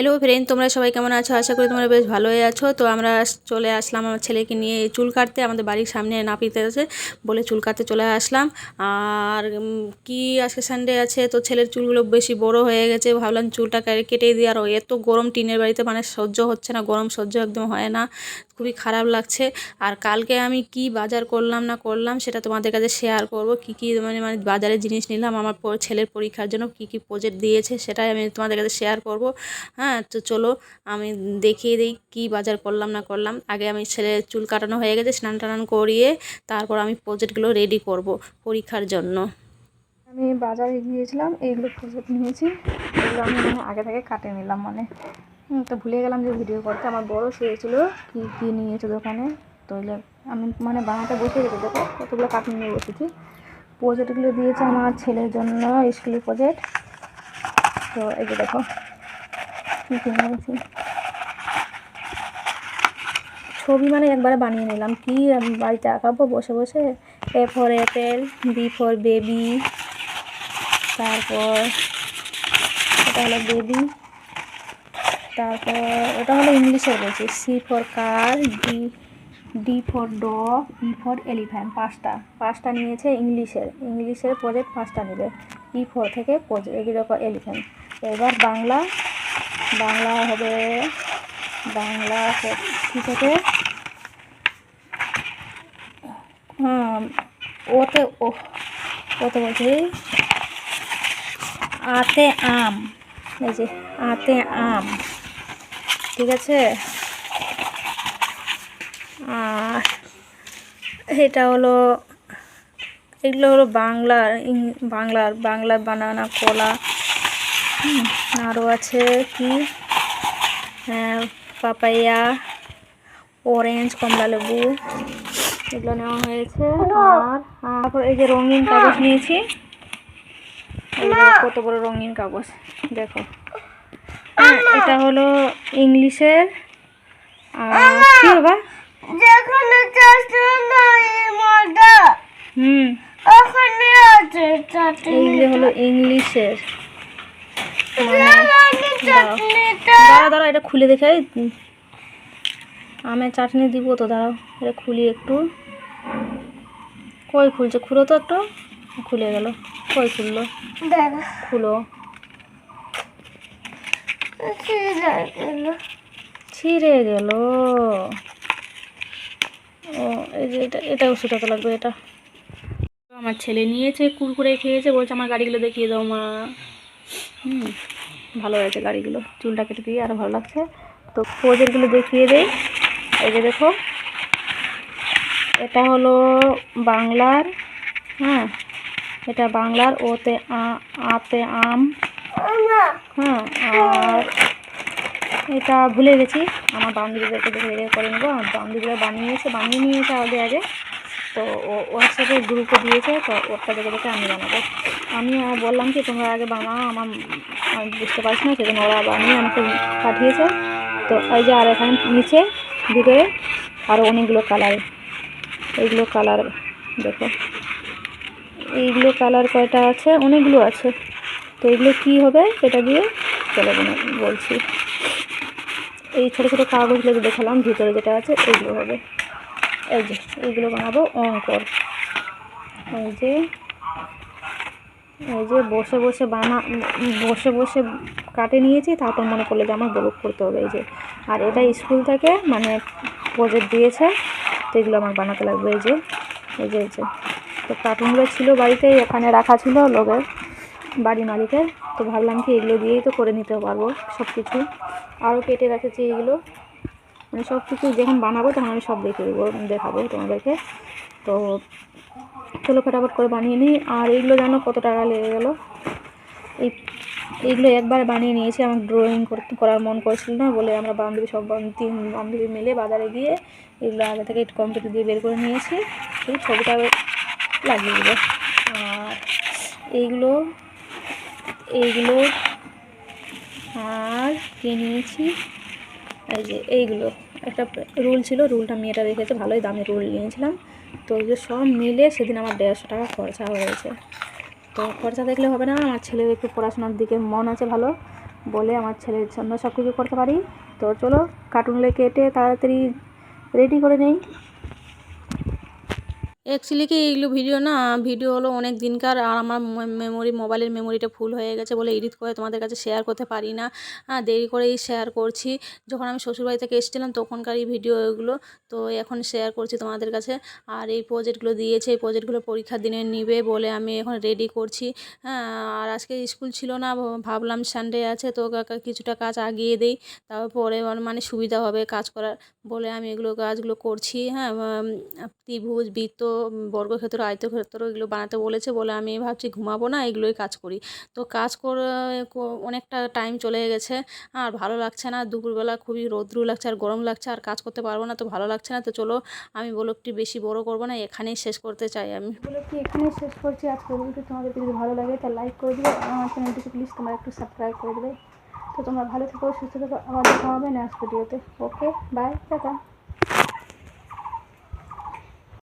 Hello friend তোমরা সবাই কেমন আছো? আশা করি তোমরা বেশ ভালোই আছো। তো আমরা চলে আসলাম আমার ছেলেকে নিয়ে চুল কাটতে। আমাদের বাড়ির সামনে নাপিতে আছে বলে চুল কাটতে চলে আসলাম। আর কি আজকে সানডে আছে? তো ছেলের চুলগুলো বেশি বড় হয়ে গেছে। ভাবলাম চুলটা কেটে দিই। আর এত গরম টিনের বাড়িতে মানে সহ্য হচ্ছে না। গরম সহ্য একদম হয় না। খুবই খারাপ লাগছে। আর কালকে আমি কি বাজার করলাম না করলাম, সেটা তোমাদের কাছে শেয়ার করব। কি কি মানে মানে বাজারে জিনিস নিলাম, আমার ছেলের পরীক্ষার জন্য কি কি প্রজেক্ট দিয়েছে, সেটাই আমি তোমাদের কাছে শেয়ার করব। হ্যাঁ তো চলো আমি দেখিয়ে দিই কি বাজার করলাম না করলাম। আগে আমি ছেলে চুল কাটানো হয়ে গেছে, স্নান টানান করিয়ে তারপর আমি প্রজেক্টগুলো রেডি করব পরীক্ষার জন্য। আমি বাজারে গিয়েছিলাম এইগুলো প্রজেক্ট নিয়েছি। এগুলো আমি আগে থেকে কাটে নিলাম মানে। তো ভুলে গেলাম যে ভিডিও করতে। আমার বড় চেয়েছিল কী কী নিয়েছে দোকানে? তো আমি মানে বানাতে বসে গেছি, দেখো কতগুলো কাটে নিয়ে বসেছি। প্রজেক্টগুলো দিয়েছে আমার ছেলের জন্য, স্কুলের প্রজেক্ট তো এই যে দেখো কী কী নিয়েছি ছবি মানে একবারে বানিয়ে নিলাম। কি, আমি বাড়িতে আঁকাবো বসে বসে? A for apple B for baby তারপর এটা হলো বেবি তারপর ওটা হলো ইংলিশে বলছি। C for car D D for ড ই ফর এলিফ্যান্ট পাঁচটা। পাঁচটা নিয়েছে ইংলিশের। ইংলিশের প্রজেক্ট পাঁচটা নেবে। ই ফর থেকে প্রজেক্ট এগুলো এলিফ্যান্ট এবার বাংলা বাংলা হবে। বাংলা কী থেকে হ্যাঁ ওতে ওতে বলছি। আতে আম, এই যে আতে আম, ঠিক আছে? আর এটা হলো, এগুলো হলো বাংলার বাংলার বাংলার বানানা কলা আরও আছে কি? হ্যাঁ, পাপাইয়া অরেঞ্জ কমলা লেবু এগুলো নেওয়া হয়েছে। আর তারপর এই যে রঙিন কাগজ নিয়েছি। কত বড় রঙিন কাগজ দেখো। হ্যাঁ, এটা হলো ইংলিশের আর কি বাবা? হুম। এইগুলো হলো ইংলিশের। দাঁড়া দাঁড়া এটা খুলে দেখাই আমের চাটনি দিব তো দাঁড়াও এটা খুলি একটু। কই খুলছে? খুলো তো একটু। খুলে গেল। কই খুললো? খুলো। ছিঁড়ে গেল। ছিঁড়ে গেল ও এই যে এটা এটাও শুটাতে লাগবে এটা। আমার ছেলে নিয়েছে কুরকুরে খেয়েছে বলছে আমার গাড়িগুলো দেখিয়ে দাও মা। হুম, ভালো হয়েছে গাড়িগুলো। চুলটা কেটে দিয়ে আরও ভালো লাগছে। তো পোজেরগুলো দেখিয়ে দেই। এই যে দেখো, এটা হলো বাংলার হ্যাঁ এটা বাংলার ওতে আতে আম হ্যাঁ আর এটা ভুলে গেছি। আমার বান্ধবীদেরকে দেখে করে নেব। বান্ধবীরা বানিয়েছে, বানিয়ে নিয়েছে আগে আগে। তো হোয়াটসঅ্যাপে গ্রুপে দিয়েছে, তো ওরটা দেখে দেখে আমি বানাবো। আমি বললাম কি, তোমরা আগে বানাও, আমার, আমি বুঝতে পারছি না, সেজন্য ওরা বানিয়ে আমাকে পাঠিয়েছে। তো এই যে আর এখানে নিচে, ভিতরে আরও অনেকগুলো কালার এইগুলো কালার দেখো। এইগুলো কালার কয়টা আছে? অনেকগুলো আছে। তো এগুলো কী হবে, সেটা দিয়ে চলে বলছি। এই ছোটো ছোটো কাগজগুলো দেখালাম, ভিতরে যেটা আছে, এইগুলো হবে। এই যে, এইগুলো বানাবো, অঙ্কর। এই যে এই যে বসে বসে বানা, বসে বসে কাটে নিয়েছি, তারপর মনে করল যে আমার ব্লক করতে হবে, এই যে। আর এটা স্কুল থেকে মানে প্রজেক্ট দিয়েছে, তো এগুলো আমার বানাতে লাগবে, এই যে এই যে এই যে। তো কার্টুনগুলো ছিল বাড়িতে, এখানে রাখা ছিল লোকের বাড়ি মালিকের, তো ভাবলাম কি এগুলো দিয়েই তো করে নিতে পারব সব কিছু আরও কেটে রেখেছি এগুলো। মানে সব কিছু যখন বানাবো তখন আমি সব দেখে দেবো, দেখাবো তোমাদেরকে। তো চলো ফটাফট করে বানিয়ে নিই। আর এইগুলো জানো কত টাকা লেগে গেল? এই এইগুলো একবার বানিয়ে নিয়েছি, আমার ড্রয়িং করতে করার মন করছিল না বলে আমরা বান্ধবী, সব তিন বান্ধবী মিলে বাজারে গিয়ে এগুলো আগে থেকে একটু কম্পিউটার দিয়ে বের করে নিয়েছি। এই ছবিটা লাগিয়ে দেবো। আর এইগুলো এইগুলো আর কিনে নিয়েছি? এই যে এইগুলো। একটা রুল ছিল, রুলটা মেয়েটা রেখেছে ভালোই দামি রুল নিয়েছিলাম। তো যে সব মিলে সেদিন আমার দেড়শো টাকা খরচা হয়েছে। তো খরচা দেখলে হবে না, আমার ছেলের একটু পড়াশোনার দিকে মন আছে ভালো বলে আমার ছেলের জন্য সব কিছু করতে পারি। তো চলো কার্টুনগুলো কেটে তাড়াতাড়ি রেডি করে নেই। অ্যাকচুয়ালি কি এইগুলো ভিডিও না ভিডিও হলো অনেক দিনকার আর আমার মেমোরি মোবাইলের মেমোরিটা ফুল হয়ে গেছে বলে এডিট করে তোমাদের কাছে শেয়ার করতে পারি না। দেরি করেই শেয়ার করছি। যখন আমি শ্বশুরবাড়ি থেকে এসেছিলাম তখনকার এই ভিডিও এগুলো, তো এখন শেয়ার করছি তোমাদের কাছে। আর এই প্রজেক্টগুলো দিয়েছে, এই প্রজেক্টগুলো পরীক্ষার দিনে নিবে বলে আমি এখন রেডি করছি। হ্যাঁ আর আজকে স্কুল ছিল না ভাবলাম সানডে আছে, তো কিছুটা কাজ আগিয়ে দেই। তারপরে মানে সুবিধা হবে কাজ করার বলে আমি এগুলো কাজগুলো করছি। হ্যাঁ ত্রিভুজ, বৃত্ত বর্গক্ষেত্র, আয়তক্ষেত্র এগুলো বানাতে বলেছে বলে আমি ভাবছি ঘুমাবো না, এগুলোই কাজ করি। তো কাজ করে অনেকটা টাইম চলে গেছে। আর ভালো লাগছে না, দুপুরবেলা খুবই রৌদ্রু লাগছে আর গরম লাগছে, আর কাজ করতে পারব না, তো ভালো লাগছে না, তো চলো আমি ব্লগটি বেশি বড় করব না, এখানেই শেষ করতে চাই আমি। ব্লগটি এখানেই শেষ করছি আজকে ভিডিওটি তোমাদের যদি ভালো লাগে তা লাইক করে আর আমার চ্যানেলটিকে প্লিজ তোমরা একটু সাবস্ক্রাইব করে দেবে। তো তোমরা ভালো থেকো, সুস্থ থেকো, আবার দেখা হবে নেক্সট ভিডিওতে ওকে বাই টাটা।